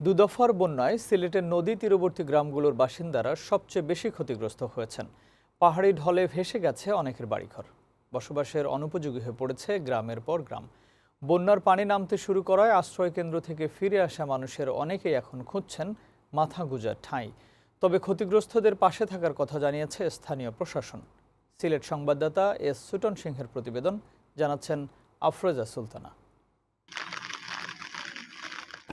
দুদফার বন্যায় সিলেটের নদী তীরবর্তী গ্রামগুলোর বাসিন্দারা সবচেয়ে বেশি ক্ষতিগ্রস্ত হয়েছেন। পাহাড়ি ঢলে ভেসে গেছে অনেকের বাড়িঘর। বসবাসের অনুপযোগী হয়ে পড়েছে গ্রামের পর গ্রাম। বন্যার পানি নামতে শুরু করায় আশ্রয়কেন্দ্র থেকে ফিরে আসা মানুষের অনেকেই এখন খুঁজছেন মাথা গুজার ঠাঁই। তবে ক্ষতিগ্রস্তদের পাশে থাকার কথা জানিয়েছে স্থানীয় প্রশাসন। সিলেট সংবাদদাতা এস সুটন সিংহের প্রতিবেদন, জানাচ্ছেন আফরোজা সুলতানা।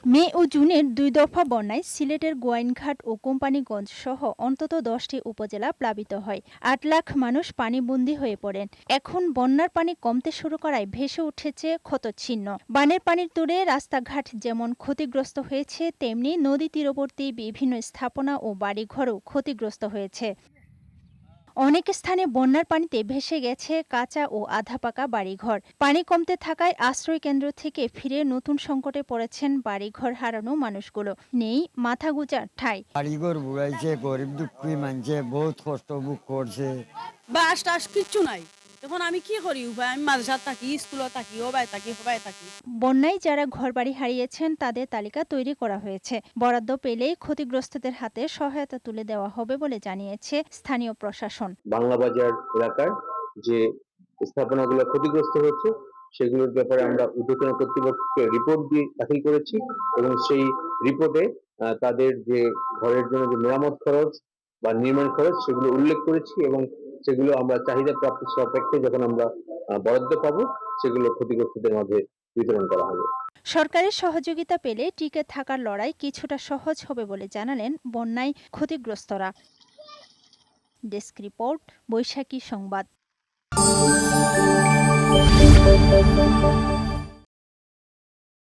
মে ও জুনের দুই দফা বন্যায় সিলেটের গোয়াইনঘাট ও কোম্পানিগঞ্জ সহ অন্তত দশটি উপজেলা প্লাবিত হয়। আট লাখ মানুষ পানিবন্দী হয়ে পড়েন। এখন বন্যার পানি কমতে শুরু করায় ভেসে উঠেছে ক্ষতচ্ছিন্ন। বানের পানির তোড়ে রাস্তাঘাট যেমন ক্ষতিগ্রস্ত হয়েছে, তেমনি নদী তীরবর্তী বিভিন্ন স্থাপনা ও বাড়িঘরও ক্ষতিগ্রস্ত হয়েছে। অনেক স্থানে বন্যার পানিতে ভেসে গেছে কাঁচা ও আধা পাকা বাড়িঘর। পানি কমতে থাকায় আশ্রয় কেন্দ্র থেকে ফিরে নতুন সংকটে পড়েছেন বাড়িঘর হারানো মানুষগুলো। নেই মাথা গুজার ঠাই। বাড়িঘর বুড়াইছে গরিব দুঃখী মানছে বহুত কষ্ট বুক করছে। বাস টাস কিচ্ছু নাই। এখন আমি কি করি উপায় আমি থাকি স্কুলত থাকি ওবাই থাকি সবাই থাকি। বন্যায় যারা ঘরবাড়ি হারিয়েছেন তাদের তালিকা তৈরি করা হয়েছে। বরাদ্দ পেলেই ক্ষতিগ্রস্তদের হাতে সহায়তা তুলে দেওয়া হবে বলে জানিয়েছে স্থানীয় প্রশাসন। বাংলা বাজার এলাকার যে স্থাপনাগুলো ক্ষতিগ্রস্ত হচ্ছে সেগুলোর ব্যাপারে আমরা ঊর্ধ্বতন কর্তৃপক্ষকে রিপোর্ট দিয়ে দাখিল করেছি এবং সেই রিপোর্টে তাদের যে ঘরের জন্য যে মেরামত খরচ বা নির্মাণ খরচ সেগুলো উল্লেখ করেছি এবং সেগুলো আমরা চাহিদা প্রাপ্তি সাপেক্ষে যখন আমরা বরাদ্দ পাবো, সেগুলো ক্ষতিগ্রস্তদের মাঝে বিতরণ করা হবে। সরকারের সহযোগিতা পেলে টিকে থাকার লড়াই কিছুটা সহজ হবে বলে জানালেন বন্যায় ক্ষতিগ্রস্তরা। ডেস্ক রিপোর্ট, বৈশাখী সংবাদ।